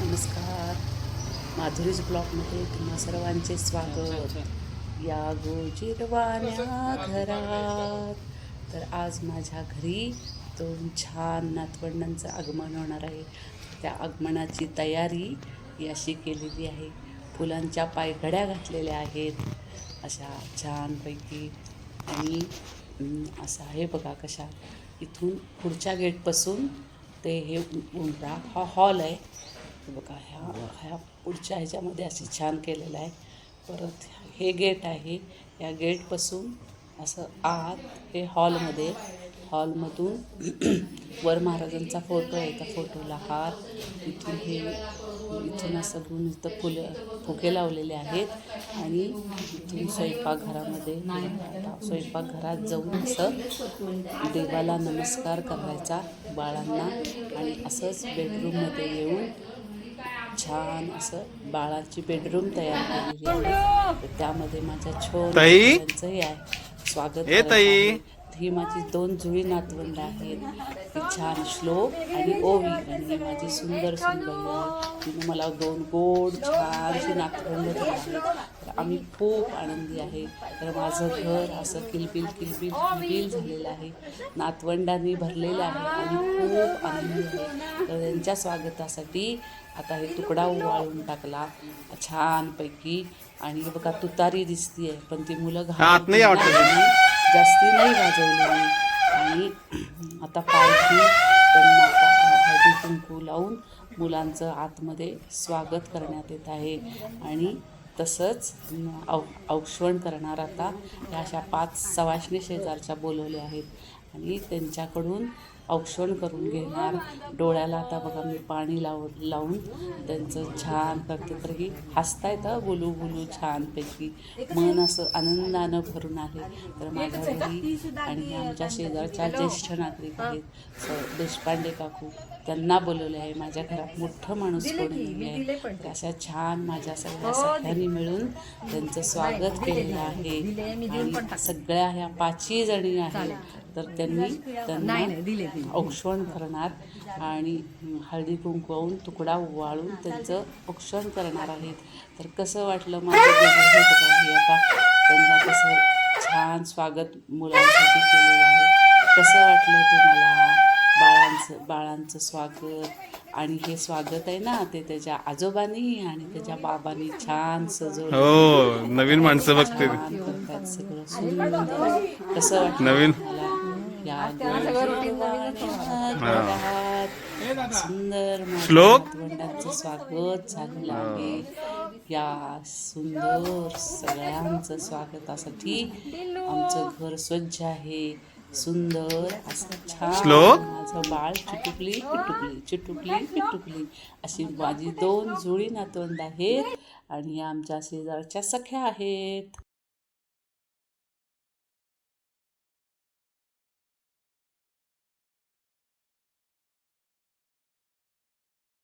नमस्कार. माधुरीज ब्लॉगमध्ये तुम्हा सर्वांचे स्वागत. या गोजिरवाण्या घरात. तर आज माझ्या घरी दोन छान नातवंडांचं आगमन होणार आहे. त्या आगमनाची तयारी ही अशी केलेली आहे. फुलांच्या पायघड्या घातलेल्या आहेत. अशा छानपैकी. आणि असं आहे बघा कशा. इथून पुढच्या गेटपासून ते हे उंबरा हा हॉल आहे. बघा ह्या ह्या पुढच्या ह्याच्यामध्ये असे छान केलेलं आहे. परत हे गेट आहे. या गेटपासून असं आत हे हॉलमध्ये हॉलमधून वर महाराजांचा फोटो आहे. त्या फोटोला हार इथून हे इथून असं घेऊन इथं फुलं फुगे लावलेले आहेत. आणि इथून स्वयंपाकघरामध्ये आता स्वयंपाकघरात जाऊन असं देवाला नमस्कार करायचा बाळांना. आणि असंच बेडरूममध्ये येऊन छान असं बाळाची बेडरूम तयार केलेली आहे तर त्यामध्ये माझ्या छोट ताई? हे आहे स्वागत. ही माझी दोन जुळी नातवंड आहेत. ती छान श्लोक आणि ओवी. आणि ही माझी सुंदर सुंदर तिने मला दोन गोड छानशी नातवंड दिली. आहेत तर आम्ही खूप आनंदी आहे. तर माझं घर असं किलबिल किलबिल किलबिल झालेलं आहे. नातवंडांनी भरलेलं आहे. आणि खूप आनंदी आहे. तर त्यांच्या स्वागतासाठी आता हे तुकडा वाळून टाकला. छानपैकी आणि हे बघा तुतारी दिसतीये पण ती मुलं वाटत. नाही. जास्ती नाही आणि आता पालखी हळदी कुंकू लावून मुलांचं आतमध्ये स्वागत करण्यात येत आहे. आणि तसंच औ औक्षवण करणार आता ह्या अशा पाच सवाष्णी शेजारच्या बोलवल्या आहेत. आणि त्यांच्याकडून औक्षवण करून घेणार. डोळ्याला आता बघा मी पाणी लाव लावून त्यांचं छान करते. तर ही हसतायत हं, बोलू बोलू छानपैकी. मन असं आनंदानं भरून आले तर माझ्या घरी आणि हे आमच्या शेजारच्या ज्येष्ठ नागरिक आहेत देशपांडे काकू त्यांना बोलवले आहे. माझ्या घरात मोठं माणूस कोणी आहे अशा छान माझ्या सगळ्या सगळ्यांनी मिळून त्यांचं स्वागत केलेलं आहे. आणि सगळ्या ह्या पाचही जणी आहेत. तर त्यांनी त्यांना औक्षवण करणार आणि हळदी कुंकवावून तुकडा वाळून त्यांचं औक्षण करणार आहेत. तर कसं वाटलं माझं हे आता? त्यांना कसं छान स्वागत मुलांसाठी केलेलं आहे. कसं वाटलं तुम्हाला बाळांचं बाळांचं स्वागत? आणि हे स्वागत आहे ना ते त्याच्या आजोबांनी आणि त्याच्या बाबांनी छान सजवलं. हो नवीन माणसं बघते सगळं सुंदर. कसं वाटतं नवीन. सुंदर श्लोक? स्वागत झालेलं आहे. या सुंदर सगळ्यांचं स्वागतासाठी आमचं घर स्वच्छ आहे. सुंदर असं छान श्लोक? माझं बाळ चिटुकली पिटुकली चिटुकली पिटुकली. अशी माझी दोन जुळी नातवंड आहेत आणि या आमच्या शेजारच्या सख्या आहेत.